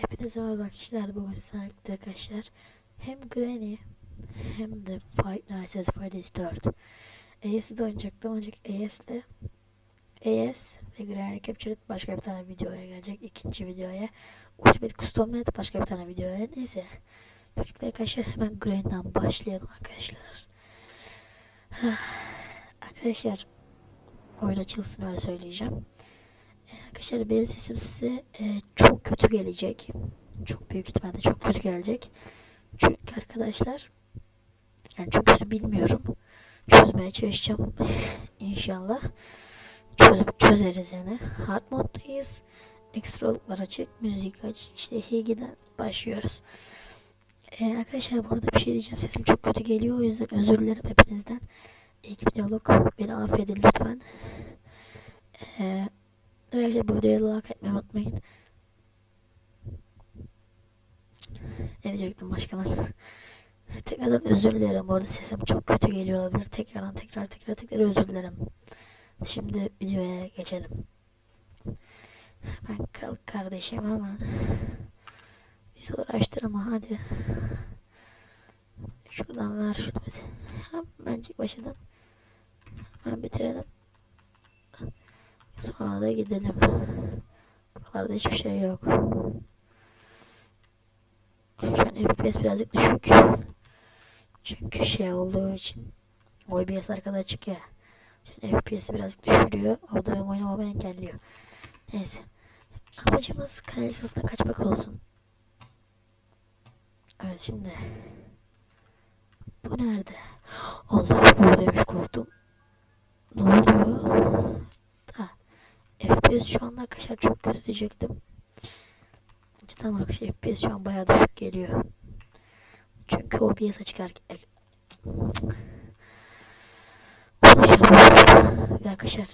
Hepinize merhaba arkadaşlar. Bugün sizlerle arkadaşlar hem Granny hem de Five Nights at Freddy's 4 AS'de oynayacaktım ancak AS'de AS ve Granny Captured başka bir tane videoya gelecek. ikinci videoya Ultimate Custom Net başka bir tane videoya. Neyse. Çocuklar arkadaşlar hemen Granny'den başlayalım arkadaşlar. arkadaşlar oyun açılsın öyle söyleyeceğim. Arkadaşlar benim sesim size e, çok kötü gelecek. Çok büyük ihtimalle çok kötü gelecek. Çünkü arkadaşlar yani çok bilmiyorum. Çözmeye çalışacağım inşallah. Çözüp çözeriz yani. Hard moddayız. Ekstralıklar açık, müzik açık. İşte Higi'den başlıyoruz. Ee, arkadaşlar bu arada bir şey diyeceğim. Sesim çok kötü geliyor. O yüzden özür dilerim hepinizden. İlk videoluk beni affedin lütfen. Ee, Öylece bu videoya like etmeyi unutmayın. Ne diyecektim başkanım? Tekrardan özür dilerim. Bu arada sesim çok kötü geliyor olabilir. Tekrardan tekrar tekrar tekrar özür dilerim. Şimdi videoya geçelim. Hemen kalk kardeşim hemen. Bizi uğraştırma hadi. Şuradan ver şunu bize. Hemen çık başından. Hemen bitirelim. Sonra da gidelim. Buralarda hiçbir şey yok. Şu an FPS birazcık düşük. Çünkü şey olduğu için OBS arkada açık ya. Şimdi FPS'i birazcık düşürüyor. O da benim oynamamı engelliyor. Neyse. Amacımız kanal açısından kaçmak olsun. Evet şimdi. Bu nerede? Allah buradaymış korktum. Ne oluyor? FPS şu anda arkadaşlar çok kötü diyecektim. Cidden arkadaşlar FPS şu an bayağı düşük geliyor. Çünkü OBS açık konuşamıyorum. Ve arkadaşlar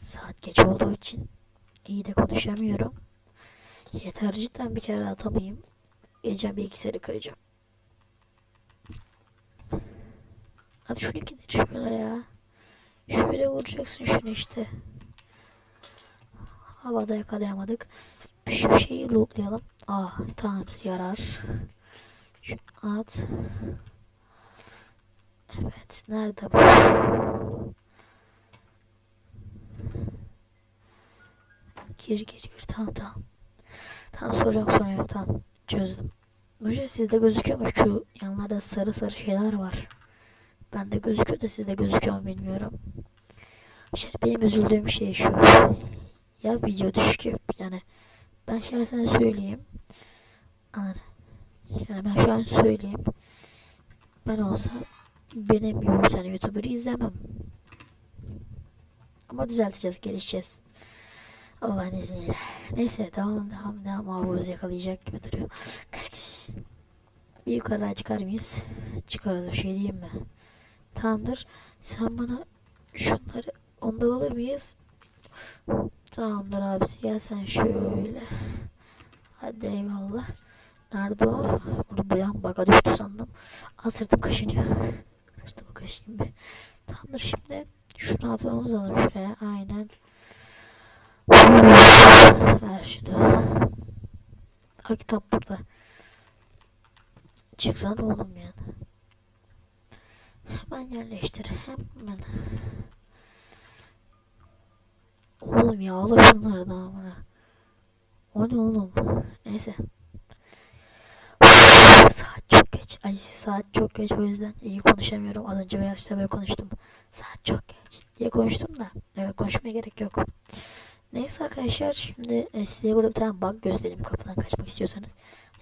saat geç olduğu için iyi de konuşamıyorum. Yeter cidden bir kere atamayayım. Geleceğim bilgisayarı kıracağım. Hadi şunu gidelim şöyle ya. Şöyle vuracaksın şunu işte. Havada yakalayamadık. Şu şeyi lootlayalım. Ah tamam yarar. Şu at. Evet nerede bu? Gir gir gir tamam tamam. Tamam soracak sorun yok tamam çözdüm. Önce sizde gözüküyor mu şu yanlarda sarı sarı şeyler var. Bende gözüküyor da sizde gözüküyor mu bilmiyorum. İşte benim üzüldüğüm şey şu ya video düşük yani ben şahsen söyleyeyim. Yani ben şu an söyleyeyim. Ben olsa benim gibi bir tane youtuber'ı izlemem. Ama düzelteceğiz gelişeceğiz. Allah'ın izniyle. Neyse devam devam devam. Mağbuz yakalayacak gibi duruyor. Kaç kişi bir yukarıdan çıkar mıyız? Çıkarız bir şey diyeyim mi? Tamamdır. Sen bana şunları ondan alır mıyız Tamamdır abisi ya sen şöyle. Hadi eyvallah. Nerede o? Burada yan baka düştü sandım. Al sırtım kaşınıyor. Sırtımı kaşıyım be. Tamamdır şimdi. Şunu atmamız lazım şuraya. Aynen. Ver şunu. Al kitap burada. Çıksana oğlum yani. Hemen yerleştir. Hemen. Oğlum ya al şunları da amına. O ne oğlum? Neyse. Saat çok geç. Ay saat çok geç o yüzden iyi konuşamıyorum. Az önce beyaz işte böyle konuştum. Saat çok geç diye konuştum da. Evet konuşmaya gerek yok. Neyse arkadaşlar şimdi e, size burada bir tane bug göstereyim kapıdan kaçmak istiyorsanız.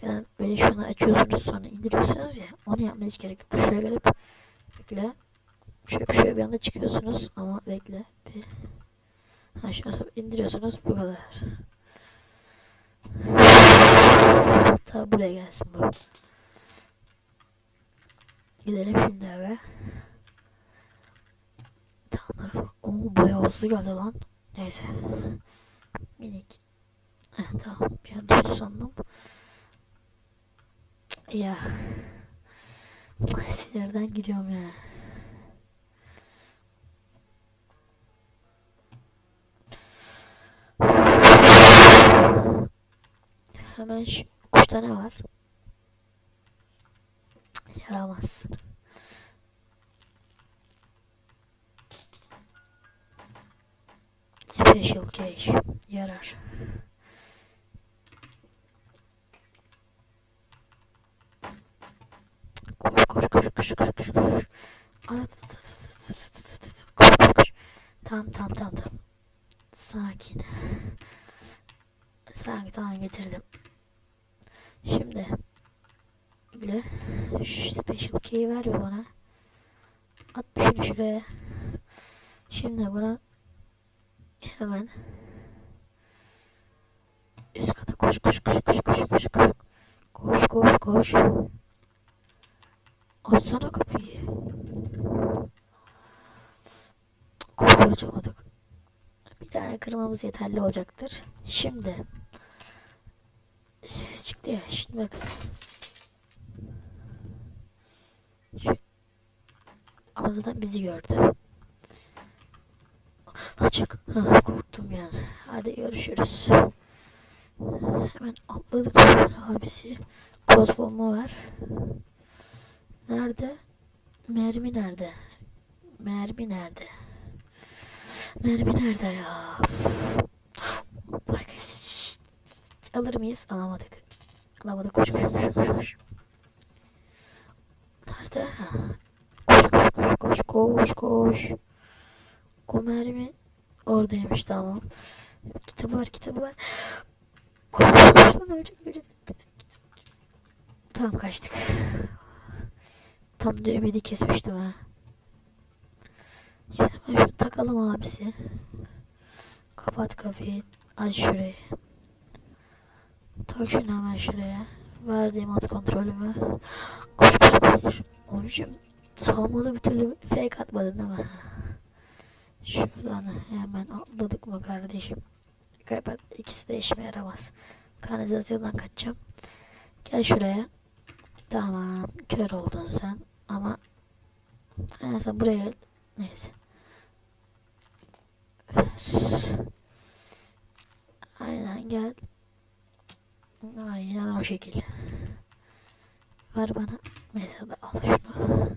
Yani böyle şunu açıyorsunuz sonra indiriyorsunuz ya. Onu yapmaya hiç gerek yok. Şuraya gelip bekle. Şöyle, şöyle bir anda çıkıyorsunuz ama bekle. Bir Aşağıya indiriyorsunuz bu kadar. Ta buraya gelsin bu. Gidelim şimdi eve. Tamamdır. Oo bayağı hızlı geldi lan. Neyse. Minik. Heh, tamam bir an düştü sandım. Ya. Sinirden gidiyorum ya. Hemen şu Üç tane var yaramaz. Special cache yarar. Koş koş koş koş koş koş koş. Koş koş. Tamam tamam tamam tamam. Sakin. Sakin tamam getirdim. Şimdi bile şu special key ver bir bana. At şunu şuraya. Şimdi buna hemen üst kata koş koş koş koş koş koş koş. Koş koş koş. Açsana kapıyı. Kapıyı açamadık. Bir tane kırmamız yeterli olacaktır. Şimdi ses çıktı ya şimdi bakın şu ama bizi gördü Açık. Korktum yani. Hadi görüşürüz. Hemen atladık şöyle abisi. Crossbow'umu ver. Nerede? Mermi nerede? Mermi nerede? Mermi nerede ya? Alır mıyız? Alamadık. Alamadık. Koş koş koş koş koş. Nerede? Koş koş koş koş koş koş. O mermi oradaymış tamam. Kitabı var kitabı var. Koş koş lan ölecek birisi. Kaçtık. Tam da ümidi kesmiştim ha. Şimdi ben şunu takalım abisi. Kapat kapıyı. Aç şurayı. Tak şunu hemen şuraya. Verdiğim at kontrolümü. Koş koş koş. Oğlum salmadı bir türlü fake atmadın değil mi? Şuradan hemen atladık mı kardeşim? Kapat. İkisi de işime yaramaz. Kanalizasyondan kaçacağım. Gel şuraya. Tamam. Kör oldun sen. Ama en sen buraya. Neyse. Aynen gel. Aynen o şekil. Ver bana. Neyse hadi al şunu.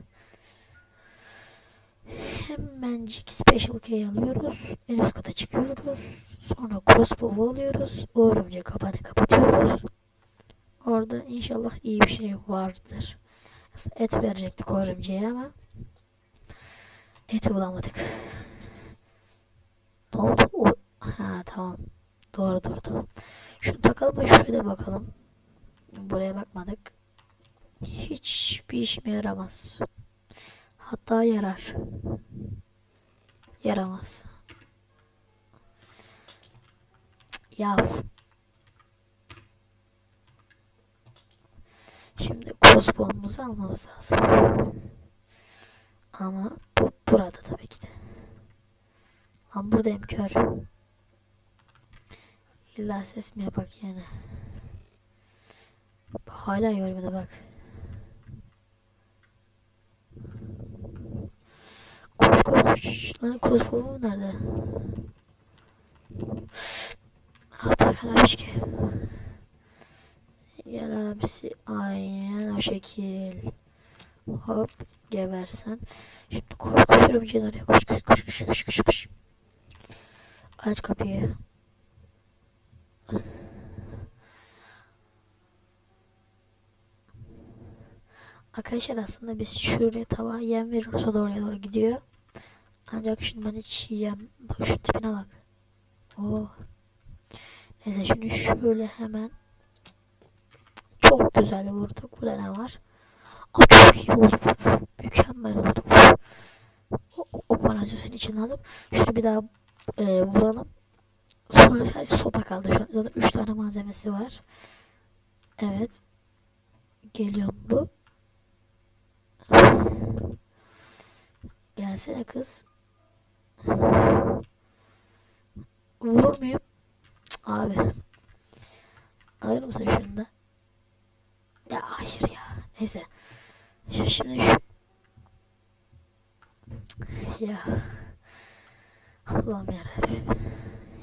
Hemencik special key alıyoruz. En üst kata çıkıyoruz. Sonra crossbow'u alıyoruz. O örümcek kapağını kapatıyoruz. Orada inşallah iyi bir şey vardır. Aslında et verecektik o örümceğe ama eti bulamadık. Ne oldu? O... Ha tamam. Doğru doğru tamam. Şunu takalım ve da bakalım. Buraya bakmadık. Hiçbir işime yaramaz. Hatta yarar. Yaramaz. Yav. Şimdi crossbow'umuzu almamız lazım. Ama bu burada tabii ki de. Ben buradayım kör. İlla ses mi yapak yani? Hala görmedi bak. Koş koş koş. Lan crossbow'um nerede? Ha dayanamamış ki. Gel abisi. Aynen o şekil. Hop gebersen. Şimdi koş koş örümceğin oraya koş koş koş koş koş koş. Aç kapıyı. Arkadaşlar aslında biz şuraya tabağa yem veriyoruz o da oraya doğru gidiyor. Ancak şimdi ben hiç yem... Bak şu tipine bak. Oo. Neyse şimdi şöyle hemen çok güzel vurduk. Burada ne var? Aa, çok iyi oldu. Mükemmel oldu bu. O, o, o içine alıp şunu bir daha e, vuralım. Sonra sadece sopa kaldı. Şu an zaten 3 tane malzemesi var. Evet. Geliyor bu. Gelsene kız. Vurur muyum? Abi. Alır mısın şunu da? Ya hayır ya. Neyse. Şu, şimdi şu. Ya. Allah'ım yarabbim.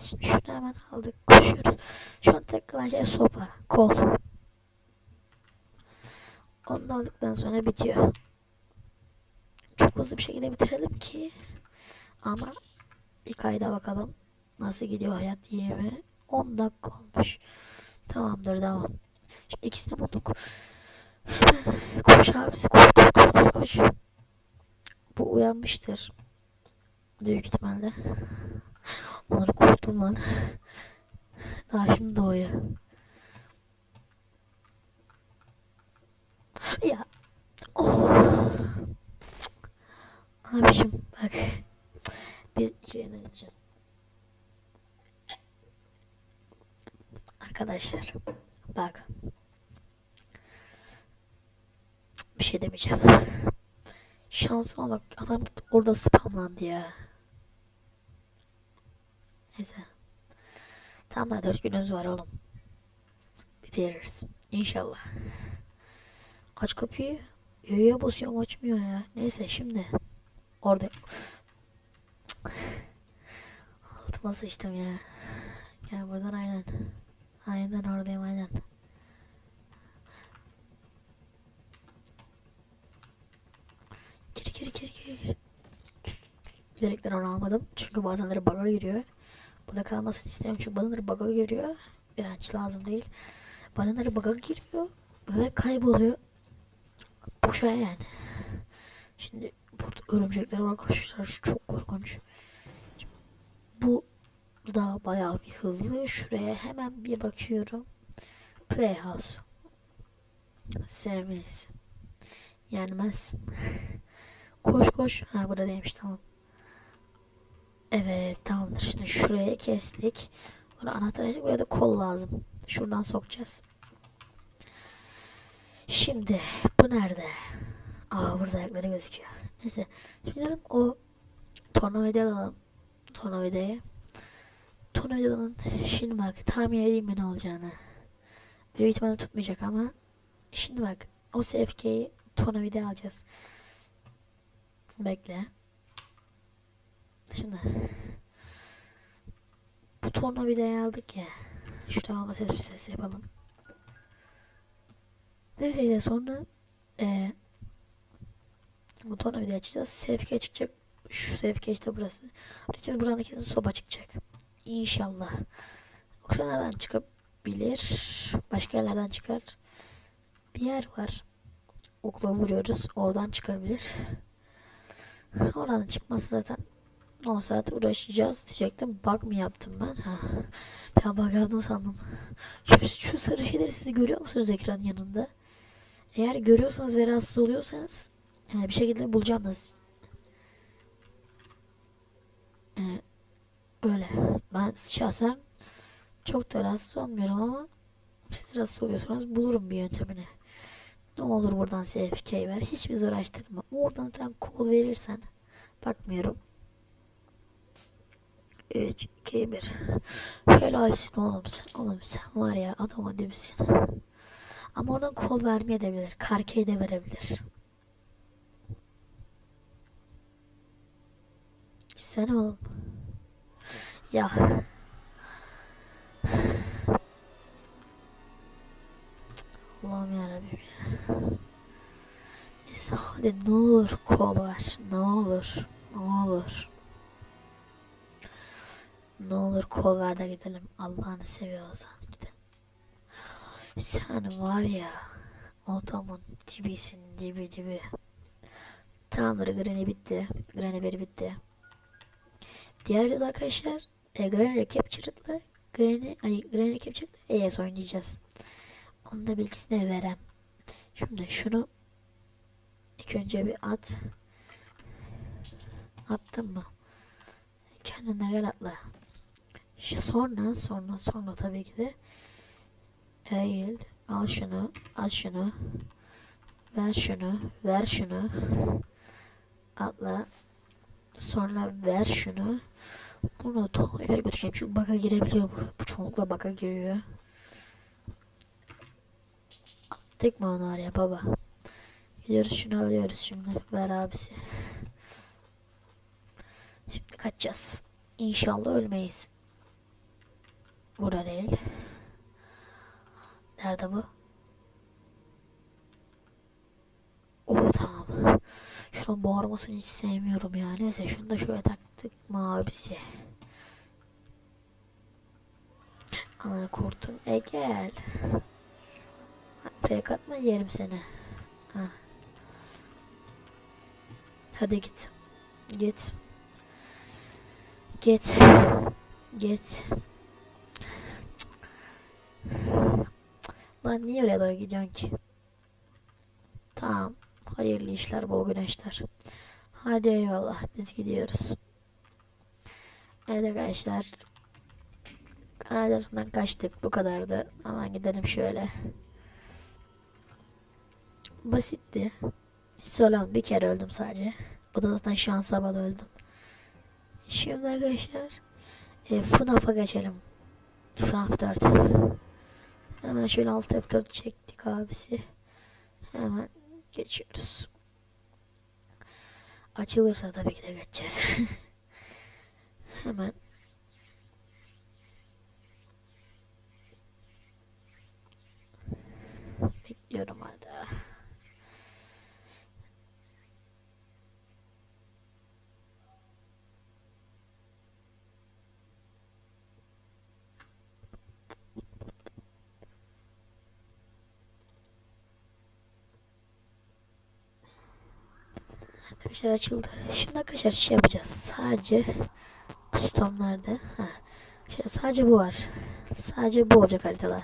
Şimdi şunu hemen aldık. Koşuyoruz. Şu an tek kalan şey sopa. Kol. Onu da aldıktan sonra bitiyor. Çok hızlı bir şekilde bitirelim ki. Ama bir kayda bakalım. Nasıl gidiyor hayat yeme. 10 dakika olmuş. Tamamdır devam. Şimdi ikisini bulduk. Koş abisi koş koş koş koş koş. Bu uyanmıştır. Büyük ihtimalle. Onları korktum lan. Daha şimdi doğuyor. Ya. Oh. Abişim bak. Bir içeri gideceğim. Arkadaşlar bak. Bir şey demeyeceğim. Şansıma bak adam orada spamlandı ya. Neyse. Tamam da dört günümüz var oğlum. Bitiririz. İnşallah. Aç kapıyı. Yaya basıyorum açmıyor ya. Neyse şimdi. Orada. Altıma sıçtım ya. Gel buradan aynen. Aynen oradayım aynen. Gir gir gir gir. Bilerekten onu almadım. Çünkü bazenleri bug'a giriyor. Burada kalmasını istemiyorum çünkü bazenleri bug'a giriyor. Direnç lazım değil. Bazenleri bug'a giriyor ve kayboluyor. Boşa yani. Şimdi burada örümcekler var arkadaşlar. Şu çok korkunç. Bu da bayağı bir hızlı. Şuraya hemen bir bakıyorum. Playhouse. Sevmeyiz. Yenmez. koş koş. Ha burada değilmiş tamam. Evet tamamdır. Şimdi şuraya kestik. Bunu anahtar açtık. Buraya da kol lazım. Şuradan sokacağız. Şimdi bu nerede? Aa burada ayakları gözüküyor. Neyse. Şimdi o tornavidayı alalım. Tornavidayı. Tornavidanın şimdi bak tahmin edeyim mi ne olacağını. Büyük ihtimalle tutmayacak ama şimdi bak o SFK'yi tornavidaya alacağız. Bekle. Şimdi bu tornavidayı aldık ya. Şu tamamı ses bir ses yapalım. Neyse işte sonra e, bu tornavidayı açacağız. SFK çıkacak. Şu SFK işte burası. Açacağız buradan da kesin soba çıkacak. İnşallah. Yoksa nereden çıkabilir? Başka yerlerden çıkar. Bir yer var. Okla vuruyoruz. Oradan çıkabilir. Oradan çıkması zaten 10 saat uğraşacağız diyecektim. Bug mı yaptım ben? Ben bug yaptım sandım. Şu, şu sarı şeyleri siz görüyor musunuz ekran yanında? Eğer görüyorsanız ve rahatsız oluyorsanız yani bir şekilde bulacağım da ee, öyle. Ben şahsen çok da rahatsız olmuyorum ama siz rahatsız oluyorsanız bulurum bir yöntemini. Ne olur buradan CFK ver. Hiçbir uğraştırma. Oradan sen kol verirsen bakmıyorum. 3, 2, 1. Helalsin oğlum sen. Oğlum sen var ya adamın dibisin. Ama oradan kol vermeye de bilir. Karkeyi de verebilir. Sen oğlum. Ya. Allah'ım yarabbim ya. Neyse hadi ne olur kol ver. Ne olur. Ne olur. Ne olur kol ver de gidelim. Allah'ını seviyorsan gidelim. Sen var ya adamın dibisin dibi dibi. Tamamdır Granny bitti. Granny beri bitti. Diğer videoda arkadaşlar e, Granny Captured'la Granny, ay, Granny ES oynayacağız. Onun da bilgisini verem. Şimdi şunu ilk önce bir at. Attın mı? Kendine gel atla. Sonra sonra sonra tabii ki de Eğil. Al şunu. Al şunu. Ver şunu. Ver şunu. Atla. Sonra ver şunu. Bunu tuvalete götüreceğim. Çünkü baka girebiliyor bu. Bu çoğunlukla baka giriyor. Attık mı onu oraya baba? Gidiyoruz şunu alıyoruz şimdi. Ver abisi. Şimdi kaçacağız. İnşallah ölmeyiz. Burada değil. Nerede bu? Şunun bağırmasını hiç sevmiyorum ya. Neyse şunu da şöyle taktık. Mavisi. Ana kurtum. E gel. Fake atma yerim seni. Ha. Hadi git. Git. Git. Git. Lan niye oraya doğru gidiyorsun ki? Tamam. Hayırlı işler, bol güneşler. Hadi eyvallah. Biz gidiyoruz. Evet arkadaşlar. Kanalizasyondan kaçtık. Bu kadardı. Hemen gidelim şöyle. Basitti. Hiç zorlamadım. Bir kere öldüm sadece. O da zaten şansa bağlı öldüm. Şimdi arkadaşlar e, FNAF'a geçelim. FNAF 4. Hemen şöyle alt F4 çektik abisi. Hemen geçiyoruz. Açılırsa tabii ki de geçeceğiz. Hemen bekliyorum hala. Arkadaşlar açıldı. Şimdi arkadaşlar şey yapacağız. Sadece custom'larda. Ha. Şey, sadece bu var. Sadece bu olacak haritada.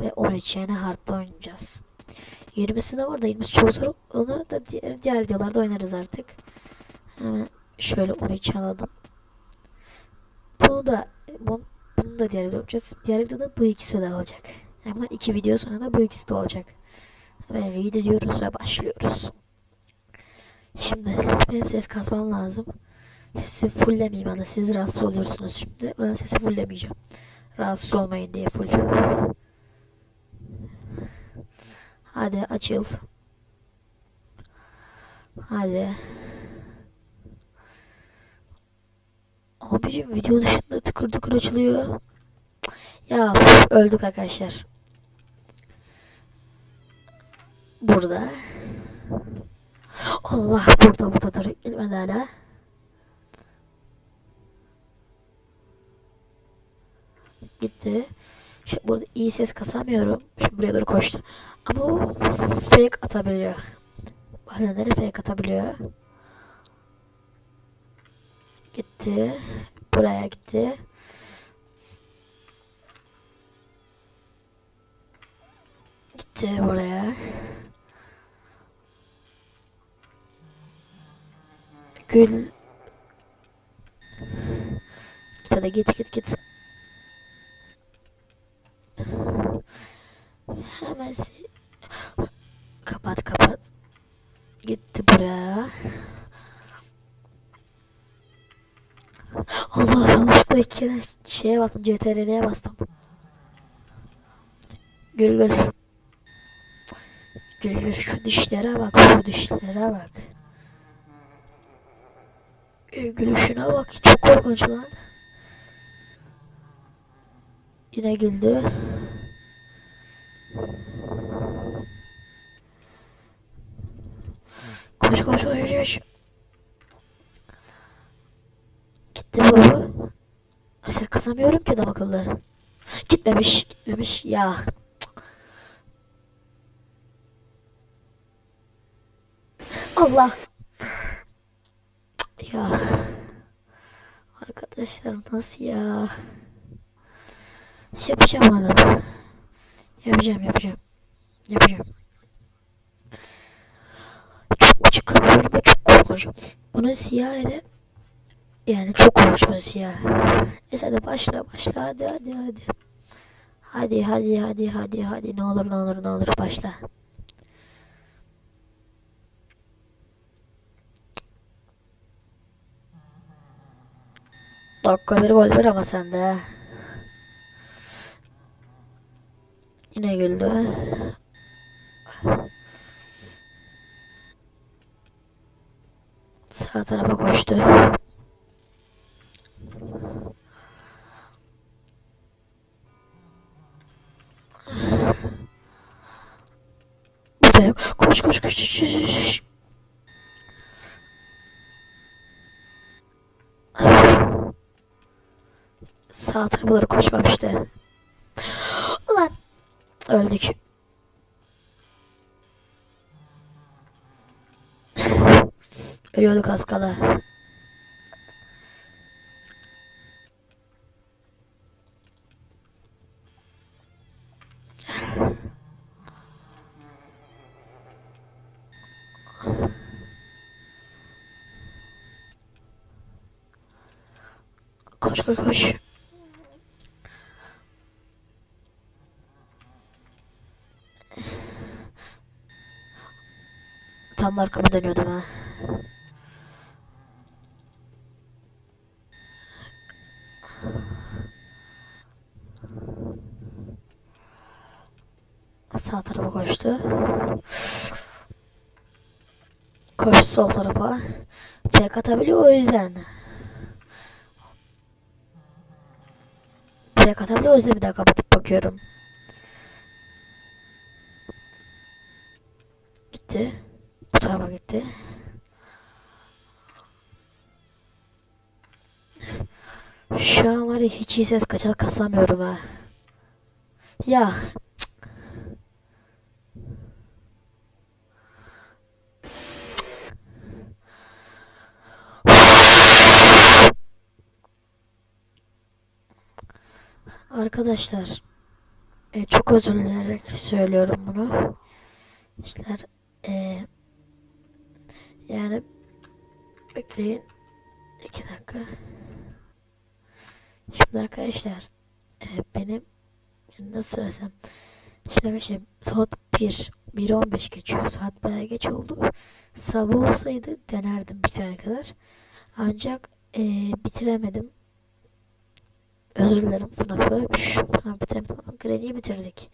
Ve 13 yani hard'da oynayacağız. 20'sinde var da 20'si çok zor. Onu da diğer, diğer videolarda oynarız artık. Hemen şöyle 13 alalım. Bunu da bunu, bunu da diğer videoda yapacağız. Diğer videoda bu ikisi de olacak. Ama iki video sonra da bu ikisi de olacak. Hemen read ediyoruz ve başlıyoruz. Şimdi benim ses kasmam lazım. Sesi fulllemeyeyim ama siz rahatsız oluyorsunuz şimdi. Ben sesi fulllemeyeceğim. Rahatsız olmayın diye full. Hadi açıl. Hadi. Abicim video dışında tıkır tıkır açılıyor. Ya öldük arkadaşlar. Burada. Allah burada burada dur gitmedi hala. Gitti. Şimdi burada iyi ses kasamıyorum. Şimdi buraya doğru koştu. Ama o fake atabiliyor. Bazenleri fake atabiliyor. Gitti. Buraya gitti. Gitti buraya. Gül. Git hadi git git git. Hemen kapat kapat. Gitti buraya. Allah yanlışlıkla iki kere şeye bastım. CTRL'ye bastım. Gül gül. Gül gül şu dişlere bak şu dişlere bak. Gül gülüşüne bak çok korkunç lan. Yine güldü. Koş koş koş koş. Gitti baba. Ses kazamıyorum ki adam akıllı. Gitmemiş gitmemiş ya. Allah. Ya. Arkadaşlar nasıl ya? Yapacağım oğlum. Yapacağım yapacağım. Yapacağım. Çok küçük ve çok korkunçum. Bunun siyah ile yani çok uğraşma siyah. Neyse hadi başla başla hadi hadi hadi. Hadi hadi hadi hadi hadi ne olur ne olur ne olur başla. Dakika bir gol ver ama sende. Yine güldü. Sağ tarafa koştu. Koş koş koş. koş, koş. Sağ tarafa doğru koşmamıştı. Ulan. Öldük. Ölüyorduk az kala. Koş koş koş. Tam arkamı dönüyordum ha. Sağ tarafa koştu. Koştu sol tarafa. Tek atabiliyor o yüzden. Tek atabiliyor o yüzden bir daha kapatıp bakıyorum. Gitti. Tarafa gitti. Şu an var ya hiç iyi ses kaçal kasamıyorum ha. Ya. Arkadaşlar e, çok özür dileyerek söylüyorum bunu. İşler e, yani bekleyin. İki dakika. Şimdi arkadaşlar e, benim nasıl söylesem şimdi arkadaşlar saat 1 1.15 geçiyor. Saat bayağı geç oldu. Sabah olsaydı denerdim bitirene kadar. Ancak e, bitiremedim. Özür dilerim. FNAF'ı şu FNAF bitiremedim. Bitirdik.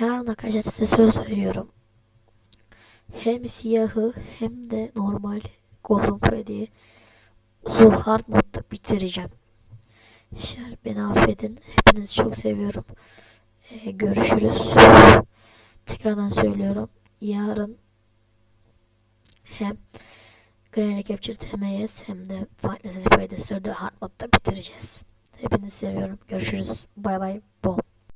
Yarın arkadaşlar size söz veriyorum hem siyahı hem de normal Golden Freddy'yi Zu Hard modda bitireceğim. İşler beni affedin. Hepinizi çok seviyorum. Ee, görüşürüz. Tekrardan söylüyorum. Yarın hem Granny Capture TMS hem de Nights at Freddy's 4'ü Hard modda bitireceğiz. Hepinizi seviyorum. Görüşürüz. Bay bay. Bom.